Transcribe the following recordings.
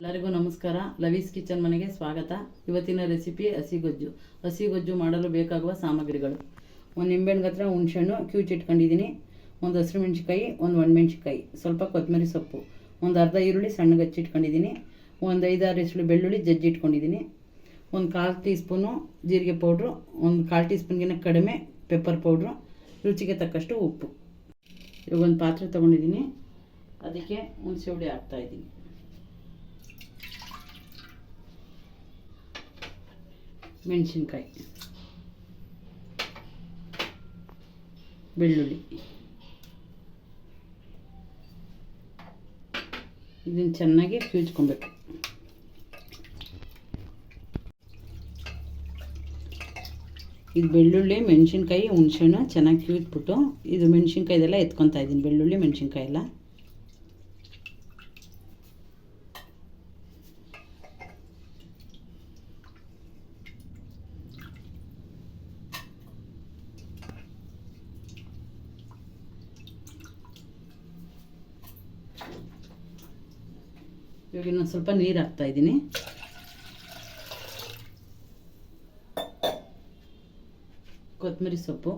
ಎಲ್ಲರಿಗೂ ನಮಸ್ಕಾರ. ಲವೀಸ್ ಕಿಚನ್ ಮನೆಗೆ ಸ್ವಾಗತ. ಇವತ್ತಿನ ರೆಸಿಪಿ ಹಸಿಗೊಜ್ಜು ಹಸಿಗೊಜ್ಜು ಮಾಡಲು ಬೇಕಾಗುವ ಸಾಮಗ್ರಿಗಳು. ಒಂದು ನಿಂಬೆಹಣ್ಣು ಹತ್ರ ಹುಣಸೆಹಣ್ಣು ಕ್ಯೂಚ್ ಇಟ್ಕೊಂಡಿದ್ದೀನಿ ಒಂದು ಹಸಿರು ಮೆಣಸಿನ್ಕಾಯಿ, ಒಂದು ಒಣಮೆಣ್ಸಿನ್ಕಾಯಿ ಸ್ವಲ್ಪ ಕೊತ್ತಂಬರಿ ಸೊಪ್ಪು. ಒಂದು ಅರ್ಧ ಈರುಳ್ಳಿ ಸಣ್ಣಗೆ ಹಚ್ಚಿಟ್ಕೊಂಡಿದ್ದೀನಿ ಒಂದು ಐದಾರು ಹೆಸರು ಬೆಳ್ಳುಳ್ಳಿ ಜಜ್ಜಿ ಇಟ್ಕೊಂಡಿದ್ದೀನಿ ಒಂದು ಕಾಲು ಟೀ ಸ್ಪೂನು ಜೀರಿಗೆ ಪೌಡ್ರು. ಒಂದು ಕಾಲು ಟೀ ಸ್ಪೂನ್ಗಿನ ಕಡಿಮೆ ಪೆಪ್ಪರ್ ಪೌಡ್ರು. ರುಚಿಗೆ ತಕ್ಕಷ್ಟು ಉಪ್ಪು. ಇವಾಗ ಒಂದು ಪಾತ್ರೆ ತೊಗೊಂಡಿದ್ದೀನಿ ಅದಕ್ಕೆ ಹುಣಸೆ ಹುಳಿ ಹಾಕ್ತಾಯಿದ್ದೀನಿ ಮೆಣಸಿನ್ಕಾಯಿ, ಬೆಳ್ಳುಳ್ಳಿ. ಇದನ್ನು ಚೆನ್ನಾಗಿ ಕ್ಯೂಚ್ಕೊಬೇಕು ಇದು ಬೆಳ್ಳುಳ್ಳಿ, ಮೆಣಸಿನ್ಕಾಯಿ ಹುಣ್ಸೆಹಣ್ಣು ಚೆನ್ನಾಗಿ ಕ್ಯೂಚ್ಬಿಟ್ಟು ಇದು ಮೆಣಸಿನ್ಕಾಯಿದೆಲ್ಲ ಎತ್ಕೊತಾ ಇದ್ದೀನಿ ಬೆಳ್ಳುಳ್ಳಿ ಮೆಣಸಿನ್ಕಾಯಿ ಎಲ್ಲ ಇವಾಗ ಇನ್ನೊಂದು ಸ್ವಲ್ಪ ನೀರು ಹಾಕ್ತಾ ಇದ್ದೀನಿ. ಕೊತ್ತಂಬರಿ ಸೊಪ್ಪು,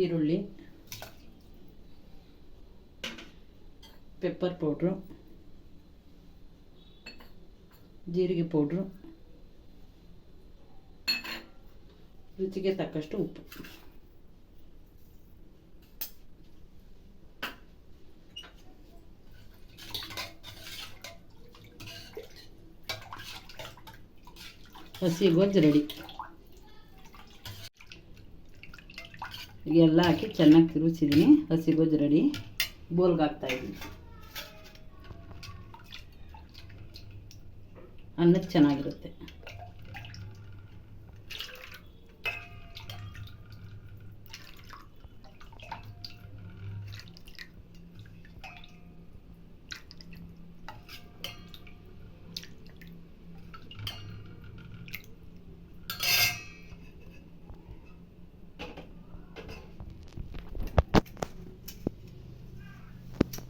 ಈರುಳ್ಳಿ ಪೆಪ್ಪರ್ ಪೌಡ್ರು ಜೀರಿಗೆ ಪೌಡ್ರು ರುಚಿಗೆ ತಕ್ಕಷ್ಟು ಉಪ್ಪು. ಹಸಿ ಗೊಜ್ಜು ರೆಡಿ ಎಲ್ಲ ಹಾಕಿ ಚೆನ್ನಾಗಿ ತಿರುಗಿಸಿದ್ದೀನಿ ಹಸಿ ಗೊಜ್ಜು ರೆಡಿ ಬೋಲ್ಗೆ ಹಾಕ್ತಾಯಿದ್ದೀನಿ ಅನ್ನಕ್ಕೆ ಚೆನ್ನಾಗಿರುತ್ತೆ.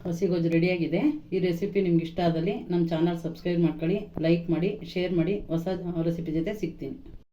ಹಸಿ ಗೊಜ್ಜು ರೆಡಿಯಾಗಿದೆ. ಈ ರೆಸಿಪಿ ನಿಮ್ಗೆ ಇಷ್ಟ ಆದಲ್ಲಿ ನಮ್ಮ ಚಾನಲ್ ಸಬ್ಸ್ಕ್ರೈಬ್ ಮಾಡ್ಕೊಳ್ಳಿ ಲೈಕ್ ಮಾಡಿ ಶೇರ್ ಮಾಡಿ, ಹೊಸ ರೆಸಿಪಿ ಜೊತೆ ಸಿಗ್ತೀನಿ.